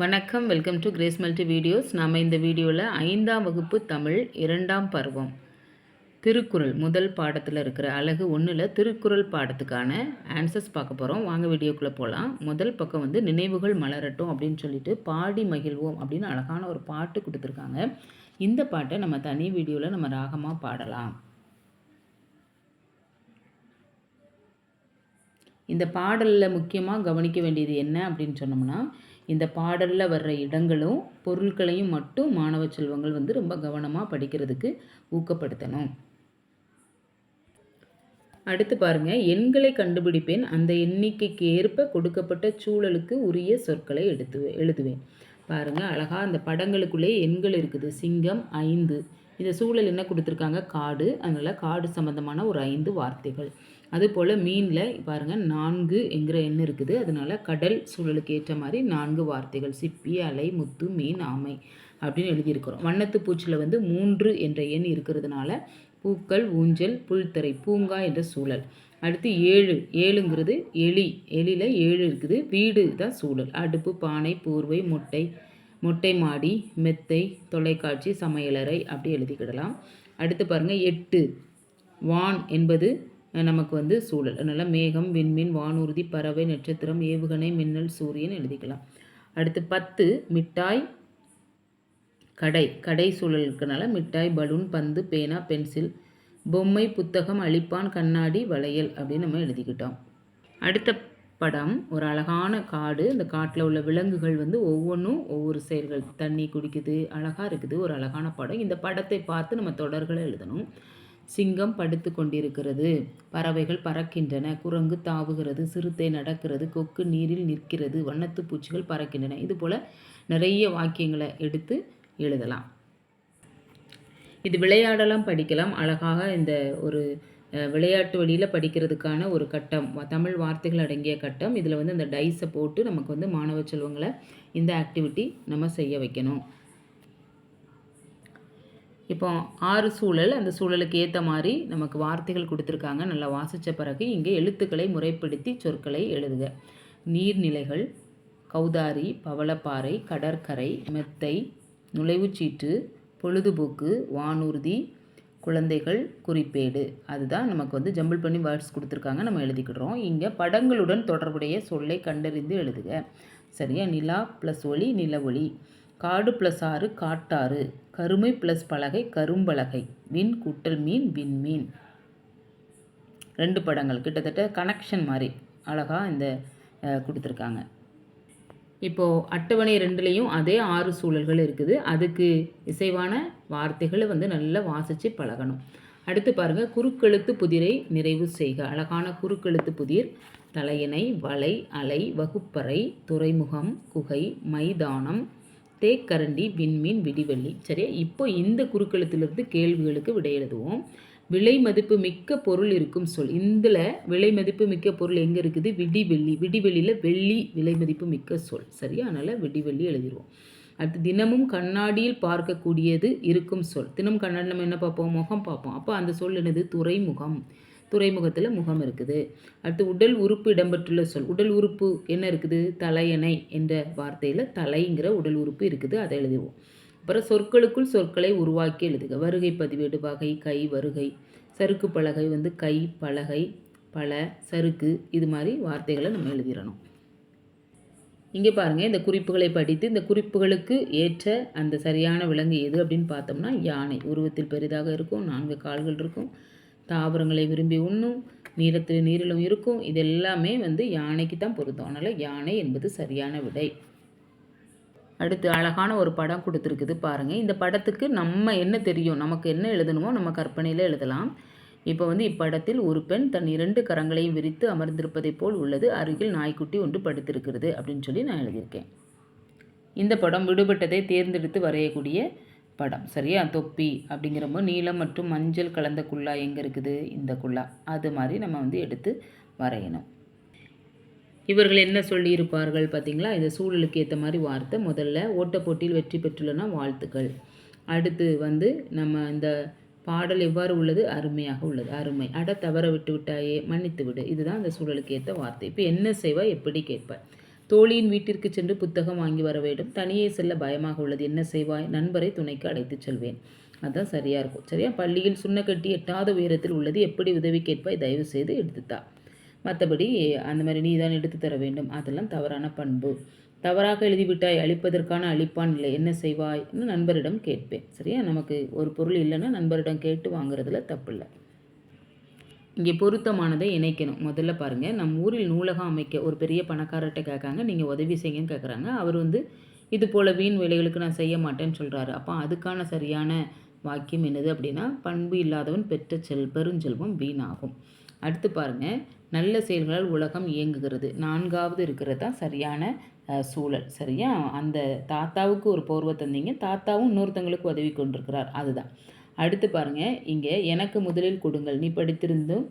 வணக்கம் welcome to Grace multi videos. நாம் இந்த வீடியோவில் ஐந்தாம் வகுப்பு தமிழ் இரண்டாம் பருவம். திருக்குறள். முதல் பாடத்தில் இருக்கிற அழகு ஒன்றில் திருக்குறள் பாடத்துக்கான ஆன்சர்ஸ் பார்க்க போகிறோம் வாங்க வீடியோக்குள்ளே போகலாம் முதல் பக்கம் வந்து நினைவுகள் மலரட்டும் அப்படின்னு சொல்லிட்டு பாடி மகிழ்வோம் அப்படின்னு அழகான ஒரு பாட்டு கொடுத்துருக்காங்க. இந்த பாட்டை நம்ம தனி வீடியோவில் நம்ம ராகமாக பாடலாம். இந்த பாடலில் முக்கியமாக கவனிக்க வேண்டியது என்ன அப்படின்னு சொன்னோம்னா இந்த பாடலில் வர்ற இடங்களும் பொருட்களையும் மட்டும் மாணவ செல்வங்கள் வந்து ரொம்ப கவனமாக படிக்கிறதுக்கு ஊக்கப்படுத்தணும். அடுத்து பாருங்கள் எண்களை கண்டுபிடிப்பேன். அந்த எண்ணிக்கைக்கு ஏற்ப கொடுக்கப்பட்ட சூழலுக்கு உரிய சொற்களை எடுத்து எழுதுவேன். பாருங்கள் அழகாக அந்த படங்களுக்குள்ளே எண்கள் இருக்குது. சிங்கம் ஐந்து. இந்த சூழல் என்ன கொடுத்துருக்காங்க? காடு. அதனால் காடு சம்மந்தமான ஒரு ஐந்து வார்த்தைகள். அதுபோல் மீனில் பாருங்கள் நான்கு என்கிற எண் இருக்குது. அதனால் கடல் சூழலுக்கு ஏற்ற மாதிரி நான்கு வார்த்தைகள். சிப்பி அலை முத்து மீன் ஆமை அப்படின்னு எழுதியிருக்கிறோம். வண்ணத்து பூச்சியில் வந்து மூன்று என்ற எண் இருக்கிறதுனால பூக்கள் ஊஞ்சல் புல்தரை பூங்கா என்ற சூழல். அடுத்து ஏழு. ஏழுங்கிறது எலி. எலியில் ஏழு இருக்குது. வீடு தான் சூழல். அடுப்பு பானை பூர்வை முட்டை மொட்டை மாடி மெத்தை தொலைக்காட்சி சமையலறை அப்படி எழுதிக்கிடலாம். அடுத்து பாருங்கள் எட்டு. வான் என்பது நமக்கு வந்து சூழல். அதனால் மேகம் விண்மீன் வானூர்தி பறவை நட்சத்திரம் ஏவுகணை மின்னல் சூரியன் எழுதிக்கலாம். அடுத்து பத்து மிட்டாய் கடை. கடை சூழல் இருக்கனால மிட்டாய் பலூன் பந்து பேனா பென்சில் பொம்மை புத்தகம் அழிப்பான் கண்ணாடி வளையல் அப்படின்னு நம்ம எழுதிக்கிட்டோம். அடுத்த படம் ஒரு அழகான காடு இந்த காட்டில் உள்ள விலங்குகள் வந்து ஒவ்வொன்றும் ஒவ்வொரு செயல்கள். தண்ணி குடிக்குது அழகாக இருக்குது ஒரு அழகான படம். இந்த படத்தை பார்த்து நம்ம தொடர்களை எழுதணும். சிங்கம் படுத்து கொண்டிருக்கிறது. பறவைகள் பறக்கின்றன. குரங்கு தாவுகிறது சிறுத்தை நடக்கிறது கொக்கு நீரில் நிற்கிறது வண்ணத்து பூச்சிகள் பறக்கின்றன. இது போல் நிறைய வாக்கியங்களை எடுத்து எழுதலாம். இது விளையாடலாம் படிக்கலாம். அழகாக இந்த ஒரு விளையாட்டு வழியில் படிக்கிறதுக்கான ஒரு கட்டம் தமிழ் வார்த்தைகள் அடங்கிய கட்டம். இதில் வந்து இந்த டைஸை போட்டு நமக்கு வந்து மாணவ செல்வங்களை இந்த ஆக்டிவிட்டி நம்ம செய்ய வைக்கணும். இப்போ ஆறு சூழல் அந்த சூழலுக்கு ஏற்ற மாதிரி நமக்கு வார்த்தைகள் கொடுத்துருக்காங்க. நல்லா வாசித்த பிறகு இங்கே எழுத்துக்களை முறைப்படுத்தி சொற்களை எழுதுக. நீர்நிலைகள் கௌதாரி பவளப்பாறை கடற்கரை மெத்தை நுழைவுச்சீட்டு பொழுதுபோக்கு வானூர்தி குழந்தைகள் குறிப்பேடு. அதுதான் நமக்கு வந்து ஜம்பிள் பண்ணி வேர்ட்ஸ் கொடுத்துருக்காங்க நம்ம எழுதிக்கிடுறோம். இங்கே படங்களுடன் தொடர்புடைய சொல்லை கண்டறிந்து எழுதுக. சரியா? நிலா ப்ளஸ் ஒளி நில ஒளி. காடு ப்ளஸ் ஆறு காட்டாறு. கருமை ப்ளஸ் பலகை கரும்பலகை. வின் குட்டல் மீன் விண்மீன் ரெண்டு படங்கள். கிட்டத்தட்ட கனெக்ஷன் மாதிரி அழகாக இந்த கொடுத்துருக்காங்க. இப்போது அட்டவணை ரெண்டுலேயும் அதே ஆறு சூழல்கள் இருக்குது. அதுக்கு இசைவான வார்த்தைகளை வந்து நல்லா வாசித்து பழகணும். அடுத்து பாருங்கள் குறுக்கெழுத்து புதிரை நிறைவு செய்க. அழகான குறுக்கெழுத்து புதிர் தலையணை வலை அலை வகுப்பறை துறைமுகம் குகை மைதானம் தேக்கரண்டி விண்மீன் விடிவெள்ளி. சரியா? இப்போ இந்த குறுக்கெழுத்திலிருந்து கேள்விகளுக்கு விடை எழுதுவோம். விலை மதிப்பு மிக்க பொருள் இருக்கும் சொல். இதில் விலை மதிப்பு மிக்க பொருள் எங்கே இருக்குது? விடிவெள்ளி. விடிவெள்ளியில் வெள்ளி விலை மதிப்பு மிக்க சொல். சரியா? அதனால் விடிவெள்ளி எழுதிடுவோம் அடுத்து தினமும் கண்ணாடியில் பார்க்கக்கூடியது இருக்கும் சொல். தினம் கண்ணாடி நம்ம என்ன பார்ப்போம்? முகம் பார்ப்போம். அப்போ அந்த சொல் என்னது? துறைமுகம். துறைமுகத்தில் முகம் இருக்குது. அடுத்து உடல் உறுப்பு இடம்பெற்றுள்ள சொல். உடல் உறுப்பு என்ன இருக்குது? தலையணை என்ற வார்த்தையில் தலைங்கிற உடல் உறுப்பு இருக்குது. அதை எழுதுவோம் அப்புறம் சொற்களுக்குள் சொற்களை உருவாக்கி எழுதுக. வருகை பதிவேடு வகை கை வருகை சறுக்கு பலகை வந்து கை பலகை பல சறுக்கு இது மாதிரி வார்த்தைகளை நம்ம எழுதிடணும். இங்கே பாருங்கள் இந்த குறிப்புகளை படித்து இந்த குறிப்புகளுக்கு ஏற்ற அந்த சரியான விலங்கு எது அப்படின்னு பார்த்தோம்னா யானை. உருவத்தில் பெரிதாக இருக்கும் நான்கு கால்கள் இருக்கும் தாவரங்களை விரும்பி உண்ணும் நீரத்தில் நீரிலும் இருக்கும் இது எல்லாமே வந்து யானைக்கு தான் பொருந்தும். அதனால் யானை என்பது சரியான விடை. அடுத்து அழகான ஒரு படம் கொடுத்துருக்குது பாருங்கள் இந்த படத்துக்கு நம்ம என்ன தெரியும்? நமக்கு என்ன எழுதணுமோ நம்ம கற்பனையில் எழுதலாம். இப்போ வந்து இப்படத்தில் ஒரு பெண் தன் இரண்டு கரங்களையும் விரித்து அமர்ந்திருப்பதை போல் உள்ளது. அருகில் நாய்க்குட்டி ஒன்று படுத்திருக்கிறது அப்படின்னு சொல்லி நான் எழுதியிருக்கேன். இந்த படம் விடுபட்டதை தேர்ந்தெடுத்து வரையக்கூடிய படம். சரியா? தொப்பி அப்படிங்கிறப்போ நீலம் மற்றும் மஞ்சள் கலந்த குள்ளா எங்கே இருக்குது? இந்த குள்ளா அது மாதிரி நம்ம வந்து எடுத்து வரையணும். இவர்கள் என்ன சொல்லியிருப்பார்கள் பார்த்தீங்களா? இந்த சூழலுக்கு ஏற்ற மாதிரி வார்த்தை. முதல்ல ஓட்டப்போட்டியில் வெற்றி பெற்றுள்ளனா வாழ்த்துக்கள். அடுத்து வந்து நம்ம இந்த பாடல் எவ்வாறு உள்ளது? அருமையாக உள்ளது. அருமை. அட தவற விட்டு விட்டாயே மன்னித்து விடு. இதுதான் அந்த சூழலுக்கு ஏற்ற வார்த்தை. இப்போ என்ன செய்வாய் எப்படி கேட்பாய் தோழியின் வீட்டிற்கு சென்று புத்தகம் வாங்கி வர வேண்டும். தனியே செல்ல பயமாக உள்ளது. என்ன செய்வாய் நண்பரை துணைக்கு அழைத்துச் செல்வேன். அதுதான் சரியாக இருக்கும். சரியா? பள்ளியில் சுண்ணக்கட்டி எட்டாத உயரத்தில் உள்ளது. எப்படி உதவி கேட்பாய்? தயவு செய்து எடுத்துத்தா. மற்றபடி அந்த மாதிரி நீ தான் எடுத்து தர வேண்டும். அதெல்லாம் தவறான பண்பு. தவறாக எழுதிவிட்டாய் அழிப்பதற்கான அழிப்பான் இல்லை. என்ன செய்வாய்னு நண்பரிடம் கேட்பேன். சரியா? நமக்கு ஒரு பொருள் இல்லைன்னா நண்பரிடம் கேட்டு வாங்குறதுல தப்பில்லை. இங்கே பொருத்தமானதை இணைக்கணும். முதல்ல பாருங்கள் நம்ம ஊரில் நூலகம் அமைக்க ஒரு பெரிய பணக்காரர்கிட்ட கேட்காங்க. நீங்கள் உதவி செய்யுங்கன்னு கேட்குறாங்க. அவர் வந்து இது போல் வீண் வேலைகளுக்கு நான் செய்ய மாட்டேன்னு சொல்கிறாரு அப்போ அதுக்கான சரியான வாக்கியம் என்னது அப்படின்னா பண்பு இல்லாதவன் பெற்ற செல் பெருஞ்செல்வம் வீணாகும். அடுத்து பாருங்கள் நல்ல செயல்களால் உலகம் இயங்குகிறது. நான்காவது இருக்கிறது தான் சரியான சூழல். சரியா? அந்த தாத்தாவுக்கு ஒரு போர்வை தந்தீங்க. தாத்தாவும் இன்னொருத்தங்களுக்கு உதவி கொண்டிருக்கிறார். அதுதான். அடுத்து பாருங்கள் இங்கே எனக்கு முதலில் கொடுங்கள். நீ படித்திருந்தும்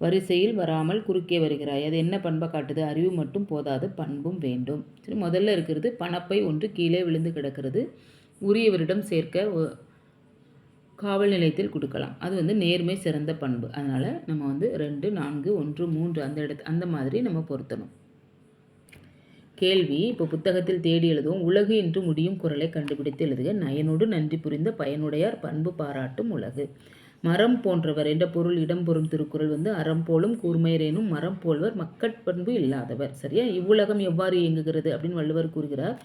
வரிசையில் வராமல் குறுக்கே வருகிறாய். அது என்ன பண்பை காட்டுது? அறிவு மட்டும் போதாது பண்பும் வேண்டும். சரி முதல்ல இருக்கிறது பணப்பை ஒன்று கீழே விழுந்து கிடக்கிறது. உரியவரிடம் சேர்க்க காவல் நிலையத்தில் கொடுக்கலாம். அது வந்து நேர்மை சிறந்த பண்பு. அதனால் நம்ம வந்து ரெண்டு நான்கு ஒன்று மூன்று அந்த இடத்து அந்த மாதிரி நம்ம பொருத்தணும். கேள்வி இப்போ புத்தகத்தில் தேடி எழுதுவோம். உலகு என்று முடியும் குரலை கண்டுபிடித்து எழுதுக. நயனோடு நன்றி புரிந்த பயனுடையார் பண்பு பாராட்டும் உலகு. மரம் போன்றவர் என்ற பொருள் இடம்பெறும் திருக்குறள் வந்து அறம் போலும் கூர்மையரேனும் மரம் போல்வர் மக்கட்பண்பு இல்லாதவர். சரியா? இவ்வுலகம் எவ்வாறு இயங்குகிறது அப்படின்னு வள்ளுவர் கூறுகிறார்.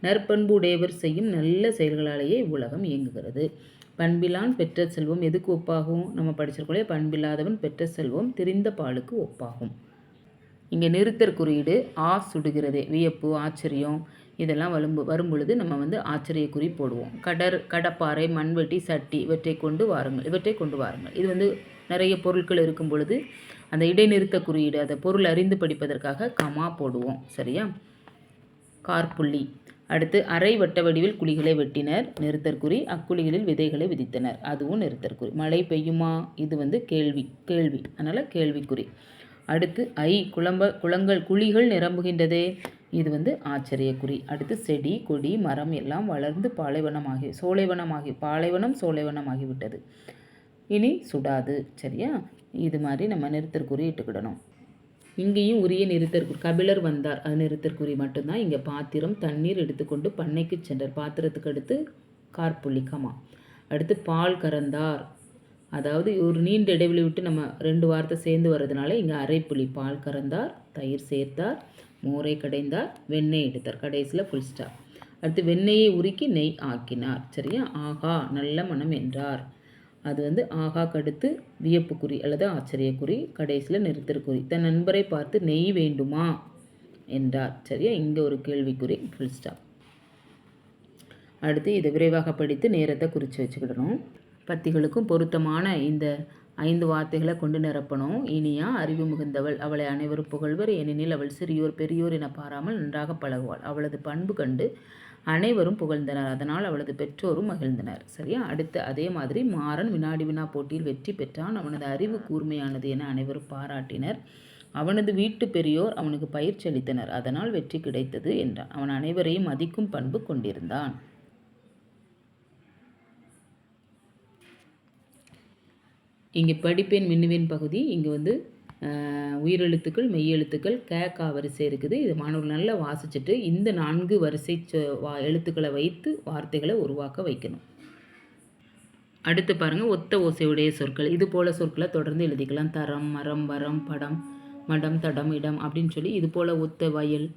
நற்பண்பு உடையவர் செய்யும் நல்ல செயல்களாலேயே இவ்வுலகம் இயங்குகிறது. பண்பிலான் பெற்ற செல்வம் எதுக்கு ஒப்பாகும்? நம்ம படிச்சிருக்கோம் பண்பில்லாதவன் பெற்ற செல்வம் திரிந்த பாலுக்கு ஒப்பாகும். இங்கே நிறுத்தற் குறியீடு ஆ சுடுகிறதே வியப்பு ஆச்சரியம் இதெல்லாம் வரும் வரும் பொழுது நம்ம வந்து ஆச்சரிய குறி போடுவோம். கடற் கடப்பாறை மண்வெட்டி சட்டி இவற்றை கொண்டு வாருங்கள் இவற்றை கொண்டு வாருங்கள். இது வந்து நிறைய பொருட்கள் இருக்கும் பொழுது அந்த இடைநிறுத்த குறியீடு அதை பொருள் அறிந்து படிப்பதற்காக கமா போடுவோம் சரியா? கார்புள்ளி. அடுத்து அரை வட்ட வடிவில் குழிகளை வெட்டினர். நிறுத்தற்குறி அக்குழிகளில் விதைகளை விதித்தனர். அதுவும் நிறுத்தற்குறி மழை பெய்யுமா? இது வந்து கேள்வி. கேள்வி. அதனால் கேள்விக்குறி. அடுத்து ஐ குழம்ப குளங்கள் குழிகள் நிரம்புகின்றதே. இது வந்து ஆச்சரியக்குறி. அடுத்து செடி கொடி மரம் எல்லாம் வளர்ந்து பாலைவனமாகி சோலைவனமாகி பாலைவனம் சோலைவனமாகிவிட்டது இனி சுடாது. சரியா? இது மாதிரி நம்ம நிறுத்தற்குறி இட்டுக்கிடணும். இங்கேயும் உரிய நிறுத்தற்குறி கபிலர் வந்தார். அது நிறுத்தற்குறி மட்டும்தான். இங்கே பாத்திரம் தண்ணீர் எடுத்துக்கொண்டு பண்ணைக்கு சென்றார். பாத்திரத்துக்கு அடுத்து கார்புள்ளிக்கமா அடுத்து பால் கறந்தார். அதாவது ஒரு நீண்ட இடைவெளி விட்டு நம்ம ரெண்டு வார்த்தை சேர்ந்து வர்றதுனால இங்கே அரைப்புளி பால் கறந்தார் தயிர் சேர்த்தார் மோரை கடைந்தார் வெண்ணெய் எடுத்தார். கடைசியில் ஃபுல் ஸ்டார் அடுத்து வெண்ணெயை உருக்கி நெய் ஆக்கினார். சரியா? ஆகா நல்ல மனம் என்றார். அது வந்து ஆகா கடுத்து வியப்புக்குறி அல்லது ஆச்சரியக்குறி கடைசியில் நிறுத்தற்குறி. தன் நண்பரை பார்த்து நெய் வேண்டுமா? என்றார். சரியா? இங்கே ஒரு கேள்விக்குறி. ஃபுல் ஸ்டாப் அடுத்து இதை விரைவாக படித்து நேரத்தை குறித்து வச்சுக்கிடணும். பத்திகளுக்கும் பொருத்தமான இந்த ஐந்து வார்த்தைகளை கொண்டு நிரப்பணும். இனியா அறிவு மிகுந்தவள். அவளை அனைவரும் புகழ்வர். ஏனெனில் அவள் சிறியோர் பெரியோர் என பாராமல் நன்றாக பழகுவாள். அவளது பண்பு கண்டு அனைவரும் புகழ்ந்தனர். அதனால் அவளது பெற்றோரும் மகிழ்ந்தனர். சரியா? அடுத்து அதே மாதிரி மாறன் வினாடி வினா போட்டியில் வெற்றி பெற்றான். அவனது அறிவு கூர்மையானது என அனைவரும் பாராட்டினர். அவனது வீட்டு பெரியோர் அவனுக்கு பயிற்சி அளித்தனர். அதனால் வெற்றி கிடைத்தது என்றான். அவன் அனைவரையும் மதிக்கும் பண்பு கொண்டிருந்தான். இங்கே படிப்பேன் மின்னுவேன் பகுதி இங்கே வந்து உயிரெழுத்துக்கள் மெய்யெழுத்துக்கள் க கா வரிசை இருக்குது. இது மாணவர்கள் நல்லா வாசிச்சுட்டு இந்த நான்கு வரிசை வா எழுத்துக்களை வைத்து வார்த்தைகளை உருவாக்க வைக்கணும். அடுத்து பாருங்கள் ஒத்த ஓசையுடைய சொற்கள். இது போல் சொற்களை தொடர்ந்து எழுதிக்கலாம். தரம் மரம் வரம் படம் மடம் தடம் இடம் அப்படின்னு சொல்லி இது போல் ஒத்த வயல்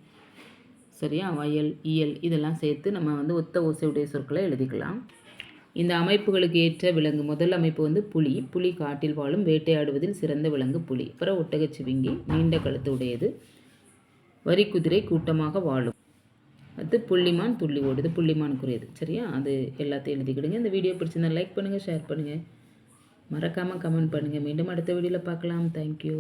சரியா? வயல் இயல் இதெல்லாம் சேர்த்து நம்ம வந்து ஒத்த ஓசையுடைய சொற்களை எழுதிக்கலாம். இந்த அமைப்புகளுக்கு ஏற்ற விலங்கு. முதல் அமைப்பு வந்து புலி. புலி காட்டில் வாழும் வேட்டையாடுவதில் சிறந்த விலங்கு புலி. அப்புறம் ஒட்டகச்சிவிங்கி நீண்ட கழுத்து உடையது. வரி குதிரை கூட்டமாக வாழும். அது புள்ளிமான் துள்ளி ஓடுது. புள்ளிமானுக்குரியது. சரியா? அது எல்லாத்தையும் எழுதிக்கிடுங்க. இந்த வீடியோ பிடிச்சிருந்தா லைக் பண்ணுங்கள் ஷேர் பண்ணுங்கள் மறக்காமல் கமெண்ட் பண்ணுங்கள் மீண்டும் அடுத்த வீடியோவில் பார்க்கலாம். தேங்க்யூ